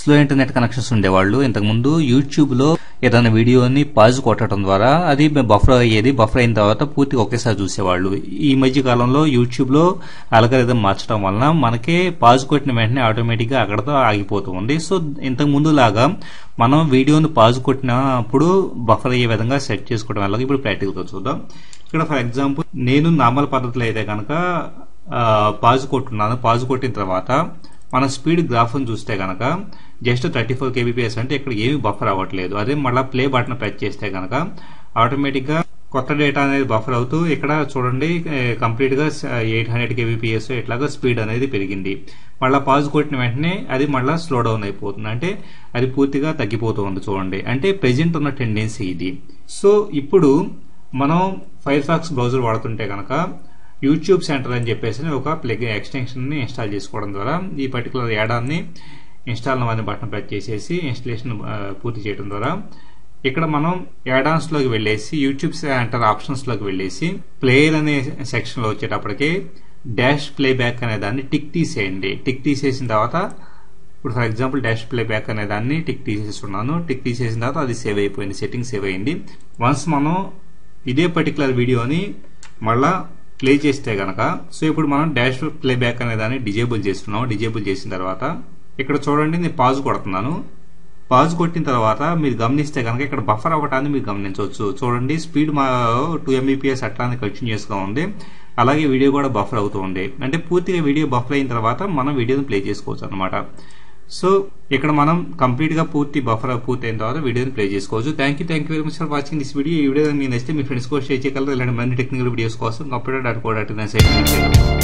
Slow internet connections ఉండేవాళ్ళు. ఇంతకుముందు యూట్యూబ్లో ఏదైనా వీడియోని పాజ్ కొట్టడం ద్వారా అది బఫర్ అయ్యేది. బఫర్ అయిన తర్వాత పూర్తిగా ఒకేసారి చూసేవాళ్ళు. ఈ మధ్య కాలంలో యూట్యూబ్లో అలగరిథం మార్చడం వలన మనకే పాజ్ కొట్టిన వెంటనే ఆటోమేటిక్గా అక్కడతో ఆగిపోతుంది సో ఇంతకు ముందు లాగా మనం వీడియోని పాజ్ కొట్టినప్పుడు బఫర్ అయ్యే విధంగా సెట్ చేసుకోవడం వల్ల ఇప్పుడు ప్రాక్టికల్గా చూద్దాం. ఇక్కడ ఫర్ ఎగ్జాంపుల్ నేను నార్మల్ పద్ధతిలో అయితే కనుక పాజ్ కొట్టున్నాను. పాజ్ కొట్టిన తర్వాత మన స్పీడ్ గ్రాఫ్ను చూస్తే కనుక జస్ట్ థర్టీ ఫోర్ కేబీపీఎస్ అంటే ఇక్కడ ఏమి బఫర్ అవ్వట్లేదు. అదే మళ్ళీ ప్లే బటన్ ప్రెస్ చేస్తే కనుక ఆటోమేటిక్గా కొత్త డేటా అనేది బఫర్ అవుతూ ఇక్కడ చూడండి కంప్లీట్గా ఎయిట్ హండ్రెడ్ కేబీపీఎస్ ఇట్లాగా స్పీడ్ అనేది పెరిగింది. మళ్ళీ పాజ్ కొట్టిన వెంటనే అది మళ్ళీ స్లో డౌన్ అయిపోతుంది. అంటే అది పూర్తిగా తగ్గిపోతూ ఉంది చూడండి. అంటే ప్రెజెంట్ ఉన్న టెండెన్సీ ఇది. సో ఇప్పుడు మనం ఫైర్ ఫాక్స్ బ్రౌజర్ వాడుతుంటే కనుక యూట్యూబ్ సెంటర్ అని చెప్పేసి ఒక ప్లగ్ ఎక్స్టెన్షన్ని ఇన్స్టాల్ చేసుకోవడం ద్వారా ఈ పర్టికులర్ యాడాన్ని ఇన్స్టాల్ అనే బటన్ ప్రెస్ చేసేసి ఇన్స్టలేషన్ పూర్తి చేయడం ద్వారా ఇక్కడ మనం యాడాన్స్లోకి వెళ్ళేసి యూట్యూబ్ సెంటర్ ఆప్షన్స్లోకి వెళ్ళేసి ప్లేయర్ అనే సెక్షన్లో వచ్చేటప్పటికి డాష్ ప్లే బ్యాక్ అనే దాన్ని టిక్ తీసేయండి. టిక్ తీసేసిన తర్వాత ఇప్పుడు for example dash play back అనే దాన్ని టిక్ తీసేస్తున్నాను. టిక్ తీసేసిన తర్వాత అది సేవ్ అయిపోయింది. సెట్టింగ్ సేవ్ అయింది. వన్స్ మనం ఇదే పర్టికులర్ వీడియోని మళ్ళీ ప్లే చేస్తే కనుక సో ఇప్పుడు మనం డాష్ ప్లే బ్యాక్ అనే దాన్ని డిజేబుల్ చేస్తున్నాం డిజేబుల్ చేసిన తర్వాత ఇక్కడ చూడండి నేను పాజ్ కొడుతున్నాను. పాజ్ కొట్టిన తర్వాత మీరు గమనిస్తే కనుక ఇక్కడ బఫర్ అవ్వటాన్ని మీరు గమనించవచ్చు. చూడండి స్పీడ్ మా టూ ఎంబీపీఎస్ అట్లానే కంటిన్యూస్గా ఉంది. అలాగే వీడియో కూడా బఫర్ అవుతూ ఉంది. అంటే పూర్తిగా వీడియో బఫర్ అయిన తర్వాత మనం వీడియోని ప్లే చేసుకోవచ్చు అనమాట సో ఇక్కడ మనం కంప్లీట్గా పూర్తి బఫర్ పూర్తి అయిన తర్వాత వీడియోని ప్లే చేసుకోవచ్చు. Thank you thank you very much for watching this video ఈ వీడియో మీకు నచ్చితే మీ ఫ్రెండ్స్ కూడా షేర్ చేయగలరు. ఇలాంటి మంది టెక్నికల్ వీడియోస్ కోసం కంప్యూటర్ డాట్ కో డాట్